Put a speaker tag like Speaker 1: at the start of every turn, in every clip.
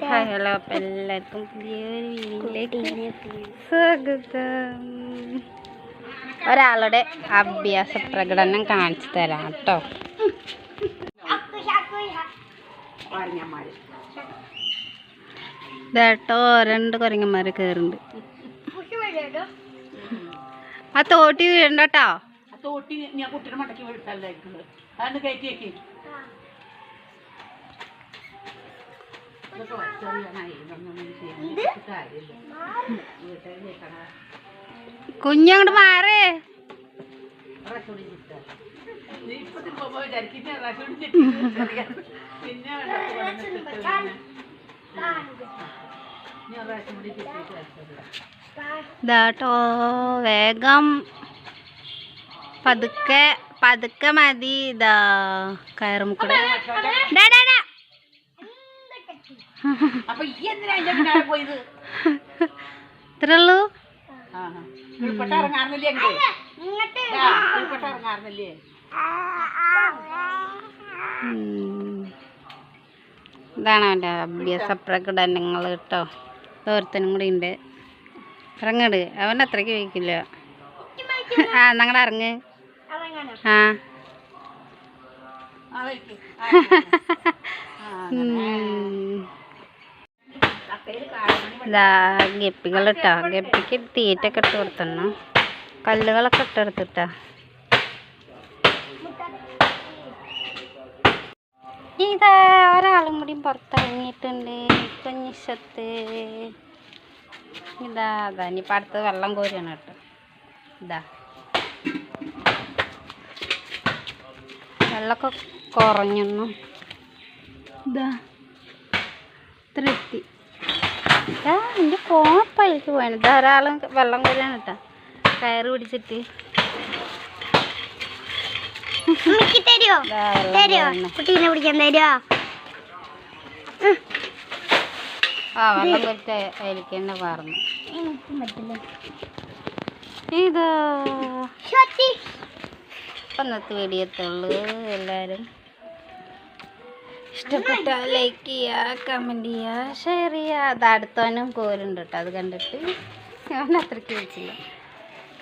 Speaker 1: Hi hello അപ്പം എല്ലാവർക്കും പുതിയൊരു വീഡിയോയിലേക്ക് സ്വാഗതം. ഒരാളുടെ അഭ്യാസ പ്രകടനം കാണിച്ചു തരാം കേട്ടോ. ഇതേട്ടോ രണ്ട് കുരങ്ങന്മാർ കയറുണ്ട് ആ തോട്ടി
Speaker 2: വീഴണ്ടോട്ടോട്ടി തോട്ടി ഞാൻ കുട്ടിയുടെ മടക്കി വിട്ടല്ലായിരിക്കുന്നത് അതൊന്ന് കയറ്റിയേക്ക് ഇതൊക്കെ
Speaker 1: കുഞ്ഞങ്ങോട്ട് മാറേ ഇതാട്ടോ വേഗം. പതുക്കെ പതുക്കെ മതി. ഇതാ കയറുമുക്കട ഡാ, ഡാ.
Speaker 2: അപ്പൊ ഈ എന്തിനാ അതിന്റെ പിന്നാലെ പോയത്?
Speaker 1: ഇത്രേ ഉള്ളൂ
Speaker 2: ആ. ഉൾപ്പെട്ട ഇറങ്ങാറുന്നില്ലേ അങ്ങോട്ട്? ഉൾപ്പെട്ട ഇറങ്ങാറുന്നില്ലേ?
Speaker 1: ഉം. ഇതാണ് അവന്റെ അഭ്യാസ പ്രകടനങ്ങൾ കേട്ടോ. ഓരോരുത്തനും കൂടി ഉണ്ട്. ഇറങ്ങട്. അവൻ അത്രയ്ക്ക് വയ്ക്കില്ല ആ ഞങ്ങളുടെ ഇറങ്ങ്. ആ.
Speaker 2: ആ.
Speaker 1: ഇട്ടോ ഗപ്പിക്ക് തീറ്റൊക്കെ ഇട്ട് കൊടുത്തണം കല്ലുകളൊക്കെ ഇട്ടെടുത്തിട്ടാ ഇതാ ഒരാളും കൂടി പുറത്തിറങ്ങിയിട്ടുണ്ട്. കുഞ്ഞിശത്ത് ഇതാ അതാ ഇനിയിപ്പോൾ അടുത്ത് വെള്ളം കോരിയാണ് കേട്ടോ. ഇതാ. വെള്ളമൊക്കെ കുറഞ്ഞു ഇതാ. ഇത്ര എന്റെ കോപ്പയിലേക്ക് പോയാണ് ധാരാളം വെള്ളം കൊല്ലാൻ കേട്ടോ കയറ് പിടിച്ചിട്ട്.
Speaker 3: തരുമോ തരുമോ. കുട്ടീനെ പിടിക്കാൻ തരുമോ
Speaker 1: ആ വെള്ളം കുറിച്ച് അതിലേക്ക് തന്നെ പറഞ്ഞു
Speaker 3: പറ്റില്ല.
Speaker 1: ഇതാ. ഇപ്പം ഇന്നത്തെ വീഡിയോ എത്തുള്ളൂ എല്ലാവരും ഇഷ്ടപ്പെട്ട ലൈക്ക് ചെയ്യുക കമന്റ് ചെയ്യുക ഷെയർ ചെയ്യുക അത് അടുത്തവനും കോരുണ്ട് കേട്ടോ അത് കണ്ടിട്ട്. അവൻ അത്രയ്ക്ക് വെച്ചില്ല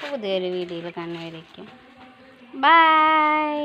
Speaker 1: പുതിയൊരു വീഡിയോയിൽ കാണുന്നവരേക്കും. ബൈ